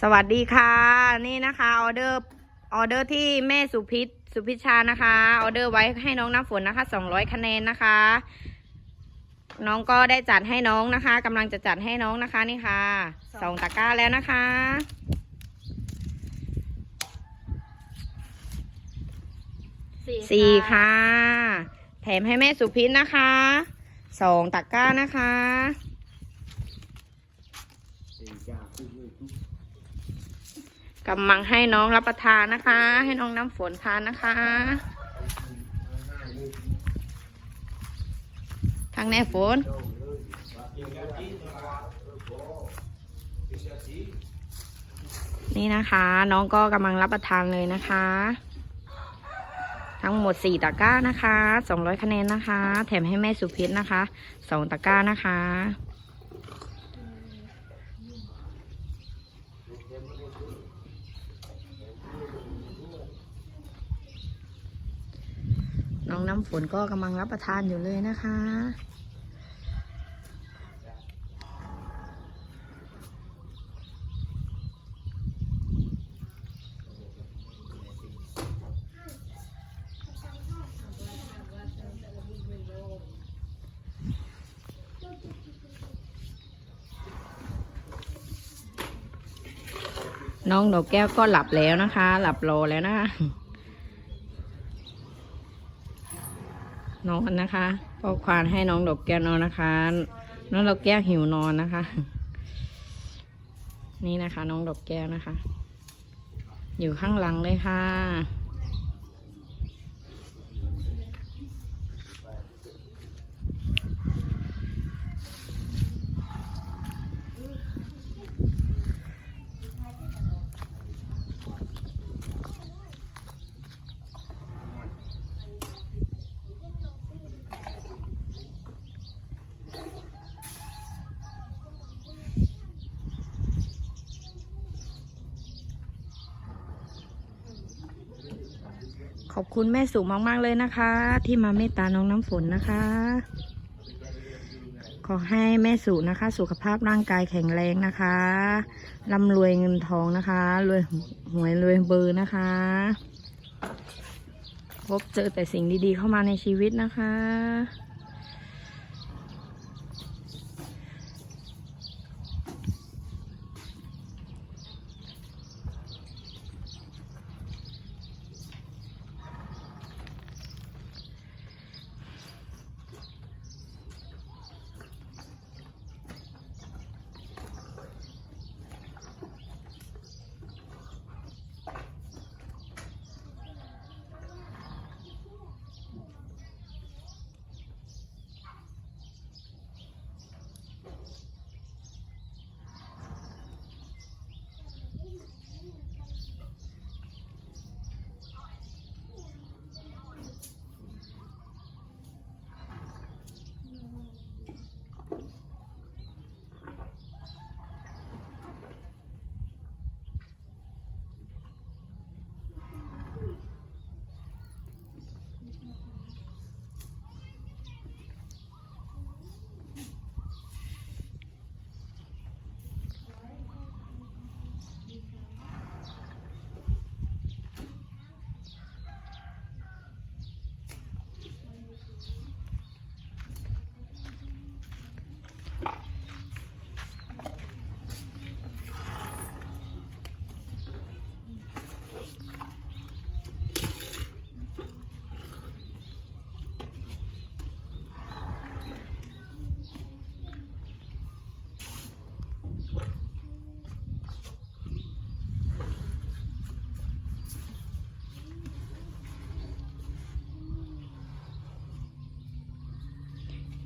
สวัสดีค่ะ นี่นะคะออเดอร์ออเดอร์ที่แม่สุพิษสุพิชชานะคะออเดอร์ไว้ให้น้องน้ำฝนนะคะ200คะแนนนะคะ น้องก็ได้จัดให้น้องนะคะกำลังจะจัดให้น้องนะคะนี่ค่ะสองตะกร้าแล้วนะคะสี่ค่ะ แถมให้แม่สุพิษนะคะสองตะกร้านะคะ กำลังให้น้องรับประทานนะคะ ให้น้องน้ำฝนทานนะคะ ทางแน่ฝน นี่นะคะ น้องก็กำลังรับประทานเลยนะคะ ทั้งหมด 4 ตะกร้านะคะ 200 คะแนนนะคะ แถมให้แม่สุพิษนะคะ 2 ตะกร้านะคะ น้ำฝนก็กำลังรับประทานอยู่เลยนะคะ น้องดอกแก้วก็หลับแล้วนะคะ หลับรอแล้วนะคะ นอนนะคะพ่อควานให้น้องดอกแก้วนอนนะคะ น้องดอกแก้วหิวนอนนะคะ นี่นะคะ น้องดอกแก้วนะคะ อยู่ข้างหลังเลยค่ะ ขอบคุณแม่สุมาก ๆ เลยนะคะ ที่มาเมตตาน้องน้ำฝนนะคะ ขอให้แม่สุนะคะ สุขภาพร่างกายแข็งแรงนะคะร่ำรวยเงินทองนะคะรวยหวยรวยเบอร์นะคะ พบเจอแต่สิ่งดีๆเข้ามาในชีวิตนะคะ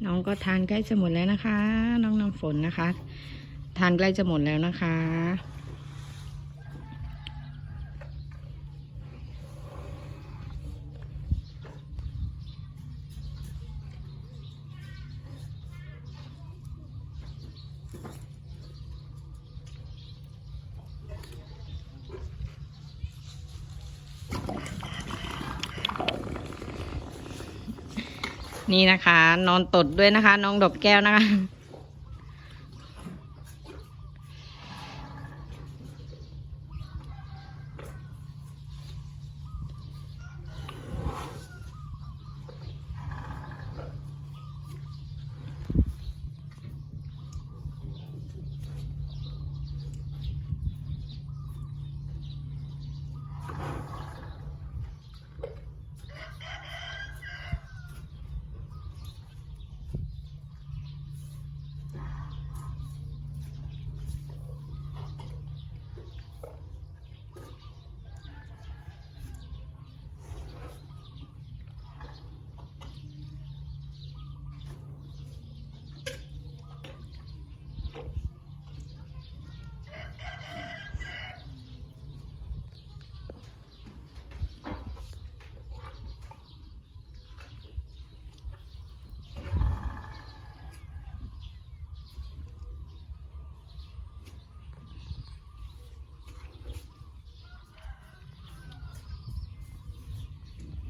น้องก็ทานใกล้จะหมดแล้วนะคะ น้องน้ำฝนนะคะ ทานใกล้จะหมดแล้วนะคะ นี่นะคะ นอนตดด้วยนะคะ น้องดอกแก้วนะคะ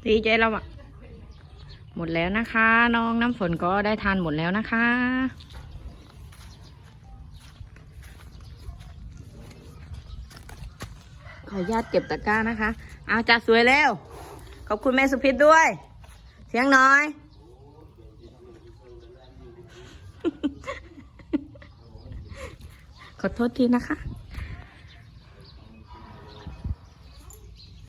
ดีใจเราอะหมดแล้วนะคะ น้องน้ำฝนก็ได้ทานหมดแล้วนะคะ ขออนุญาตเก็บตะกร้านะคะเอาจัดสวยแล้ว ขอบคุณแม่สุพิษด้วย เสียงน้อย ขอโทษทีนะคะ